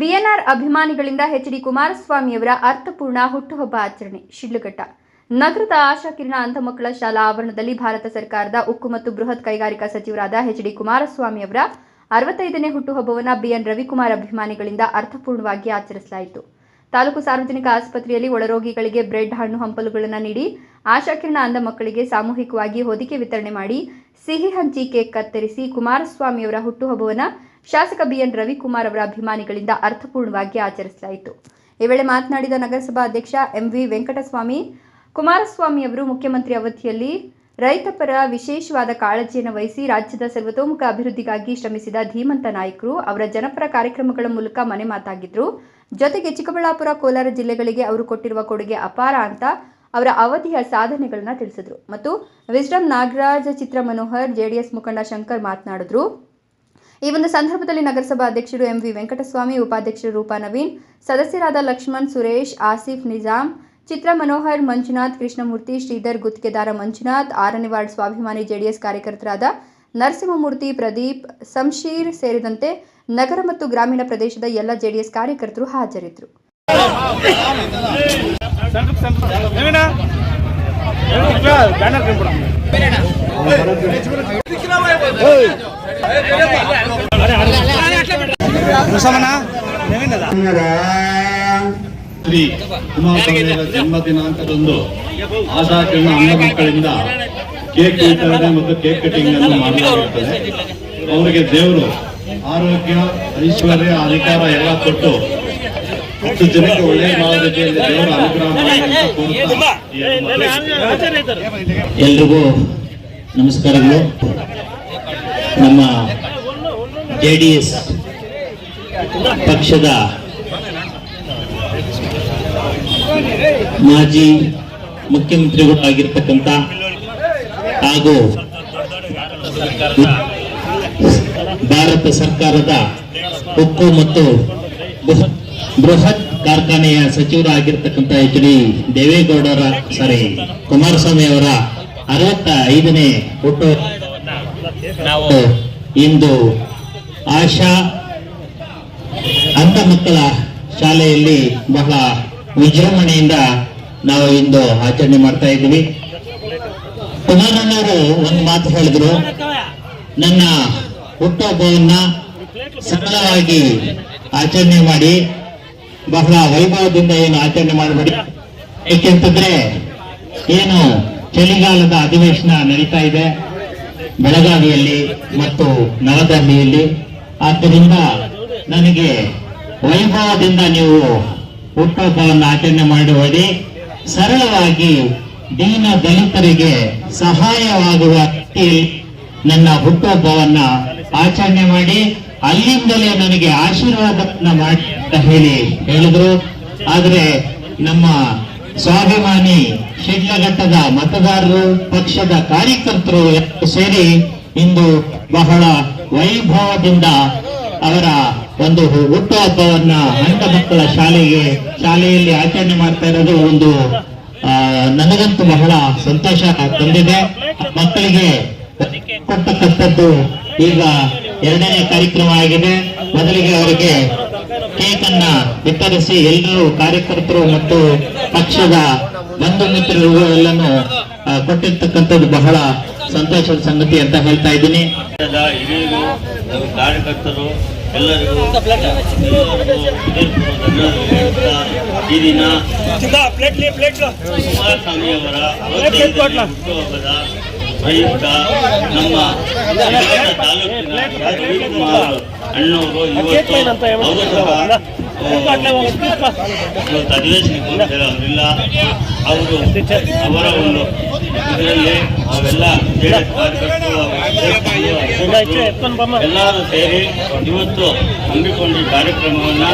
BNR ಅಭಿಮಾನಿಗಳಿಂದ H D ಕುಮಾರಸ್ವಾಮಿಯವರ ಅರ್ಥಪೂರ್ಣ ಹುಟ್ಟುಹಬ್ಬ ಆಚರಣೆ, ಶಿಡ್ಲಘಟ್ಟ. ನಗರದ ಆಶಾ ಕಿರಣ ಅಂಧ ಮಕ್ಕಳ ಶಾಲಾ ಆವರಣದಲ್ಲಿ ಭಾರತ ಸರ್ಕಾರದ ಉಕ್ಕು ಮತ್ತು ಬೃಹತ್ ಕೈಗಾರಿಕಾ ಸಚಿವರಾದ ಎಚ್ ಡಿ ಕುಮಾರಸ್ವಾಮಿಯವರ ಅರವತ್ತೈದನೇ ಹುಟ್ಟುಹಬ್ಬವನ್ನು ಬಿಎನ್ ರವಿಕುಮಾರ್ ಅಭಿಮಾನಿಗಳಿಂದ ಅರ್ಥಪೂರ್ಣವಾಗಿ ಆಚರಿಸಲಾಯಿತು. ತಾಲೂಕು ಸಾರ್ವಜನಿಕ ಆಸ್ಪತ್ರೆಯಲ್ಲಿ ಒಳರೋಗಿಗಳಿಗೆ ಬ್ರೆಡ್, ಹಣ್ಣು ಹಂಪಲುಗಳನ್ನು ನೀಡಿ ಆಶಾಕಿರಣ ಅಂಧ ಮಕ್ಕಳಿಗೆ ಸಾಮೂಹಿಕವಾಗಿ ಹೊದಿಕೆ ವಿತರಣೆ ಮಾಡಿ ಸಿಹಿ ಹಂಚಿ ಕೇಕ್ ಕತ್ತರಿಸಿ ಕುಮಾರಸ್ವಾಮಿಯವರ ಹುಟ್ಟುಹಬ್ಬವನ್ನು ಶಾಸಕ ಬಿಎನ್ ರವಿಕುಮಾರ್ ಅವರ ಅಭಿಮಾನಿಗಳಿಂದ ಅರ್ಥಪೂರ್ಣವಾಗಿ ಆಚರಿಸಲಾಯಿತು. ಈ ವೇಳೆ ಮಾತನಾಡಿದ ನಗರಸಭಾ ಅಧ್ಯಕ್ಷ ಎಂವಿ ವೆಂಕಟಸ್ವಾಮಿ, ಕುಮಾರಸ್ವಾಮಿ ಅವರು ಮುಖ್ಯಮಂತ್ರಿ ಅವಧಿಯಲ್ಲಿ ರೈತಪರ ವಿಶೇಷವಾದ ಕಾಳಜಿಯನ್ನು ವಹಿಸಿ ರಾಜ್ಯದ ಸರ್ವತೋಮುಖ ಅಭಿವೃದ್ಧಿಗಾಗಿ ಶ್ರಮಿಸಿದ ಧೀಮಂತ ನಾಯಕರು ಅವರ ಜನಪರ ಕಾರ್ಯಕ್ರಮಗಳ ಮೂಲಕ ಮನೆ ಮಾತಾಗಿದ್ರು. ಜೊತೆಗೆ ಚಿಕ್ಕಬಳ್ಳಾಪುರ, ಕೋಲಾರ ಜಿಲ್ಲೆಗಳಿಗೆ ಅವರು ಕೊಟ್ಟಿರುವ ಕೊಡುಗೆ ಅಪಾರ ಅಂತ ಅವರ ಅವಧಿಯ ಸಾಧನೆಗಳನ್ನ ತಿಳಿಸಿದ್ರು. ಮತ್ತು ವಿಸ್ಡಮ್ ನಾಗರಾಜ ಚಿತ್ರ ಮನೋಹರ್, ಜೆಡಿಎಸ್ ಮುಖಂಡ ಶಂಕರ್ ಮಾತನಾಡಿದ್ರು. ಈ ಒಂದು ಸಂದರ್ಭದಲ್ಲಿ ನಗರಸಭಾ ಅಧ್ಯಕ್ಷರು ಎಂವಿ ವೆಂಕಟಸ್ವಾಮಿ, ಉಪಾಧ್ಯಕ್ಷರು ರೂಪಾ ನವೀನ್, ಸದಸ್ಯರಾದ ಲಕ್ಷ್ಮಣ್, ಸುರೇಶ್, ಆಸಿಫ್ ನಿಜಾಮ್ ಚಿತ್ರ ಮನೋಹರ್, ಮಂಜುನಾಥ್, ಕೃಷ್ಣಮೂರ್ತಿ, ಶ್ರೀಧರ್, ಗುತ್ತಿಗೆದಾರ ಮಂಜುನಾಥ್, ಆರನೇ ವಾರ್ಡ್ ಸ್ವಾಭಿಮಾನಿ, ಜೆಡಿಎಸ್ ಕಾರ್ಯಕರ್ತರಾದ ನರಸಿಂಹಮೂರ್ತಿ, ಪ್ರದೀಪ್ ಸಂಶೀರ್ ಸೇರಿದಂತೆ ನಗರ ಮತ್ತು ಗ್ರಾಮೀಣ ಪ್ರದೇಶದ ಎಲ್ಲ ಜೆಡಿಎಸ್ ಕಾರ್ಯಕರ್ತರು ಹಾಜರಿದ್ದರು. ಶ್ರೀ ಕುಮಾರಸ್ವಾಮಿಯವರ ಜನ್ಮ ದಿನಾಂಕದಂದು ಆಶಾ ಕಿರಣ ಮಕ್ಕಳಿಂದ ಕೇಕ್ ವಿತರಣೆ ಮತ್ತು ಕೇಕ್ ಕಟಿಂಗ್ ಅನ್ನು ಮಾಡಲಾಗುತ್ತದೆ. ಅವರಿಗೆ ದೇವರು ಆರೋಗ್ಯ ಐಶ್ವರ್ಯ ಅಧಿಕಾರ ಎಲ್ಲ ಕೊಟ್ಟು ಹತ್ತು ಜನಕ್ಕೆ ಒಳ್ಳೆಯ ಮಾಡೋ ದೇವರ ಅನುಗ್ರಹ ಎಲ್ರಿಗೂ ನಮಸ್ಕಾರಗಳು. ನಮ್ಮ ಜೆ ಡಿ ಎಸ್ ಪಕ್ಷದ ಮಾಜಿ ಮುಖ್ಯಮಂತ್ರಿಗಳು ಆಗಿರ್ತಕ್ಕಂಥ ಹಾಗೂ ಭಾರತ ಸರ್ಕಾರದ ಉಕ್ಕು ಮತ್ತು ಬೃಹತ್ ಕಾರ್ಖಾನೆಯ ಸಚಿವರಾಗಿರ್ತಕ್ಕಂಥ ಎಚ್ ಡಿ ದೇವೇಗೌಡರ ಸಾರಿ ಕುಮಾರಸ್ವಾಮಿ ಅವರ ಅರವತ್ತ ಐದನೇ ಹುಟ್ಟು ನಾವು ಇಂದು ಆಶಾ ಅಂಧ ಮಕ್ಕಳ ಶಾಲೆಯಲ್ಲಿ ಬಹಳ ವಿಜೃಂಭಣೆಯಿಂದ ನಾವು ಇಂದು ಆಚರಣೆ ಮಾಡ್ತಾ ಇದ್ದೀವಿ. ಕುಮಾರಣ್ಣವರು ಒಂದು ಮಾತು ಹೇಳಿದ್ರು. ನನ್ನ ಹುಟ್ಟುಹಬ್ಬವನ್ನ ಸರಳವಾಗಿ ಆಚರಣೆ ಮಾಡಿ, ಬಹಳ ವೈಭವದಿಂದ ಏನು ಆಚರಣೆ ಮಾಡಬೇಡಿ. ಏಕೆಂತಂದ್ರೆ ಏನು ಚಳಿಗಾಲದ ಅಧಿವೇಶನ ನಡೀತಾ ಇದೆ. ಬೆಳಗಾವಿಯಲ್ಲಿ ಮತ್ತು ನವದೆಹಲಿಯಲ್ಲಿ. ಆದ್ದರಿಂದ ನನಗೆ ವೈಭವದಿಂದ ನೀವು ಹುಟ್ಟುಹಬ್ಬವನ್ನು ಆಚರಣೆ ಮಾಡುವಲ್ಲಿ ಸರಳವಾಗಿ ದೀನ ದಲಿತರಿಗೆ ಸಹಾಯವಾಗುವ ನನ್ನ ಹುಟ್ಟುಹಬ್ಬವನ್ನ ಆಚರಣೆ ಮಾಡಿ, ಅಲ್ಲಿಂದಲೇ ನನಗೆ ಆಶೀರ್ವಾದನ ಮಾಡಿ ಅಂತ ಹೇಳಿ ಹೇಳಿದ್ರು. ಆದರೆ ನಮ್ಮ ಸ್ವಾಭಿಮಾನಿ ಶಿಡ್ಲಘಟ್ಟದ ಮತದಾರರು, ಪಕ್ಷದ ಕಾರ್ಯಕರ್ತರು ಸೇರಿ ಇಂದು ಬಹಳ ವೈಭವದಿಂದ ಅವರ ಒಂದು ಹುಟ್ಟುಹಬ್ಬವನ್ನ ಹಂತ ಮಕ್ಕಳ ಶಾಲೆಗೆ, ಶಾಲೆಯಲ್ಲಿ ಆಚರಣೆ ಮಾಡ್ತಾ ಇರೋದು ಒಂದು ನನಗಂತೂ ಬಹಳ ಸಂತೋಷ ತಂದಿದೆ. ಮಕ್ಕಳಿಗೆ ಕೊಟ್ಟಕ್ಕಂಥದ್ದು ಈಗ ಎರಡನೇ ಕಾರ್ಯಕ್ರಮ ಆಗಿದೆ. ಮೊದಲಿಗೆ ಅವರಿಗೆ ಕೇಕ್ ಅನ್ನ ವಿತರಿಸಿ ಎಲ್ಲರೂ ಕಾರ್ಯಕರ್ತರು ಮತ್ತು ಪಕ್ಷದ ಬಂಧು ಮಿತ್ರರು ಎಲ್ಲನೂ ಕೊಟ್ಟಿರ್ತಕ್ಕಂಥದ್ದು ಬಹಳ ಸಂತೋಷದ ಸಂಗತಿ ಅಂತ ಹೇಳ್ತಾ ಇದ್ದೀನಿ. ಕಾರ್ಯಕರ್ತರು ಎಲ್ಲರಿಗೂ ಈ ದಿನ ಪ್ರಯುಕ್ತ ನಮ್ಮ ತಾಲೂಕಿನ ಅಣ್ಣವರು ಇವತ್ತು ಅವರು ಸಹ ಇವತ್ತು ಅಧಿವೇಶನಕ್ಕೆ ಅವರಿಲ್ಲ. ಅವರು ಅವರ ಒಂದು ಇದರಲ್ಲಿ ಅವೆಲ್ಲ ಎಲ್ಲರೂ ಸೇರಿ ಇವತ್ತು ಹಮ್ಮಿಕೊಂಡ ಕಾರ್ಯಕ್ರಮವನ್ನು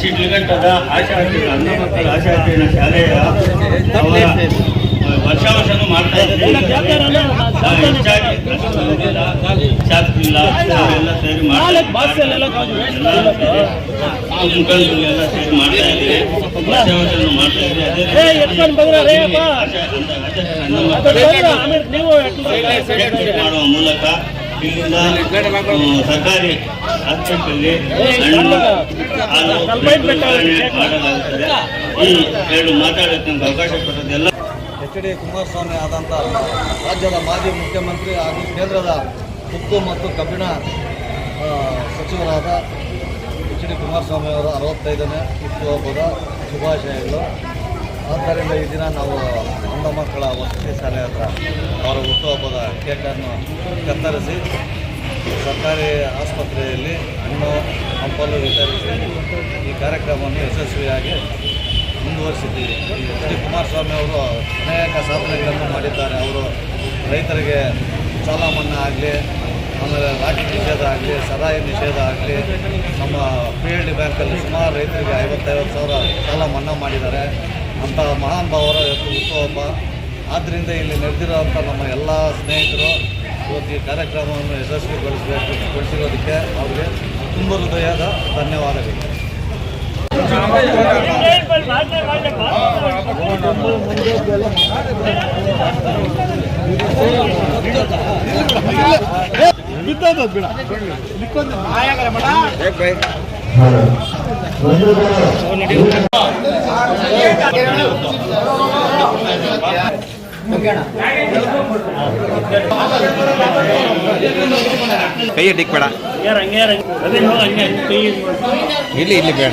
ಶಿಡ್ಲಘಟ್ಟದ ಆಶಾ ಅನ್ನ ಮಕ್ಕಳ ಆಶಾ ಶಾಲೆಯ ಅವರ ವರ್ಷ ವರ್ಷನೂ ಮಾಡ್ತಾ ಇದ್ದೀವಿ. ಶಾಸ್ತ್ರಿಲ್ಲ ಎಲ್ಲ ಸೇರಿ ಮಾಡ್ತಾ ಸೇರಿ ಸೇರಿ ಇದ್ದೀವಿ. ವರ್ಷ ವರ್ಷನೂ ಮಾಡ್ತಾ ಇದ್ದೀವಿ ಮಾಡುವ ಮೂಲಕ ಇಲ್ಲಿಂದ ಸರ್ಕಾರಿ ಆಸ್ಪತ್ರೆಯಲ್ಲಿ ಹಣ್ಣು ಹಾಲು ಮಾಡಲಾಗುತ್ತದೆ. ಈ ಎರಡು ಮಾತಾಡೋಕ್ಕೆ ಅವಕಾಶ ಕೊಟ್ಟದ್ದೆಲ್ಲ ಡಿ ಕುಮಾರಸ್ವಾಮಿ ಆದಂಥ ರಾಜ್ಯದ ಮಾಜಿ ಮುಖ್ಯಮಂತ್ರಿ ಹಾಗೂ ಕೇಂದ್ರದ ಉಕ್ಕು ಮತ್ತು ಕಬ್ಬಿಣ ಸಚಿವರಾದ ಎಚ್ ಡಿ ಕುಮಾರಸ್ವಾಮಿ ಅವರ ಅರವತ್ತೈದನೇ ಹುಟ್ಟುಹಬ್ಬದ ಶುಭಾಶಯಗಳು. ಆದ್ದರಿಂದ ಈ ದಿನ ನಾವು ಅಂಧ ಮಕ್ಕಳ ವಸತಿ ಶಾಲೆ ಹತ್ರ ಅವರ ಹುಟ್ಟುಹಬ್ಬದ ಕೇಕನ್ನು ಕತ್ತರಿಸಿ ಸರ್ಕಾರಿ ಆಸ್ಪತ್ರೆಯಲ್ಲಿ ಹಣ್ಣು ಹಂಪಲು ವಿತರಿಸಿ ಈ ಕಾರ್ಯಕ್ರಮವನ್ನು ಯಶಸ್ವಿಯಾಗಿ ಮುಂದುವರಿಸಿದ್ದೀವಿ ಎಚ್ ಡಿ ಕುಮಾರಸ್ವಾಮಿ ಅವರು ಅನೇಕ ಸಾಧನೆಗಳನ್ನು ಮಾಡಿದ್ದಾರೆ. ಅವರು ರೈತರಿಗೆ ಸಾಲ ಮನ್ನಾ ಆಗಲಿ, ಆಮೇಲೆ ರಾಗಿ ನಿಷೇಧ ಆಗಲಿ, ಸದಾಯ ನಿಷೇಧ ಆಗಲಿ, ನಮ್ಮ ಪಿ ಎಲ್ ಡಿ ಬ್ಯಾಂಕಲ್ಲಿ ಸುಮಾರು ರೈತರಿಗೆ ಐವತ್ತೈವತ್ತು ಸಾವಿರ ಸಾಲ ಮನ್ನಾ ಮಾಡಿದ್ದಾರೆ. ಅಂತ ಮಹಾನ್ ಭಾವರ ಇವತ್ತು ಹುಟ್ಟುಹಬ್ಬ. ಆದ್ದರಿಂದ ಇಲ್ಲಿ ನಡೆದಿರೋಂಥ ನಮ್ಮ ಎಲ್ಲ ಸ್ನೇಹಿತರು ಇವತ್ತು ಈ ಕಾರ್ಯಕ್ರಮವನ್ನು ಯಶಸ್ವಿಗೊಳಿಸಬೇಕು ಗೊಳಿಸಿರೋದಕ್ಕೆ ಅವರಿಗೆ ತುಂಬ ಹೃದಯದ ಧನ್ಯವಾದಗಳು. ಕೈ ಅಡ್ಡಿಕ್ ಬೇಡ. ಇಲ್ಲಿ ಇಲ್ಲಿ ಬೇಡ.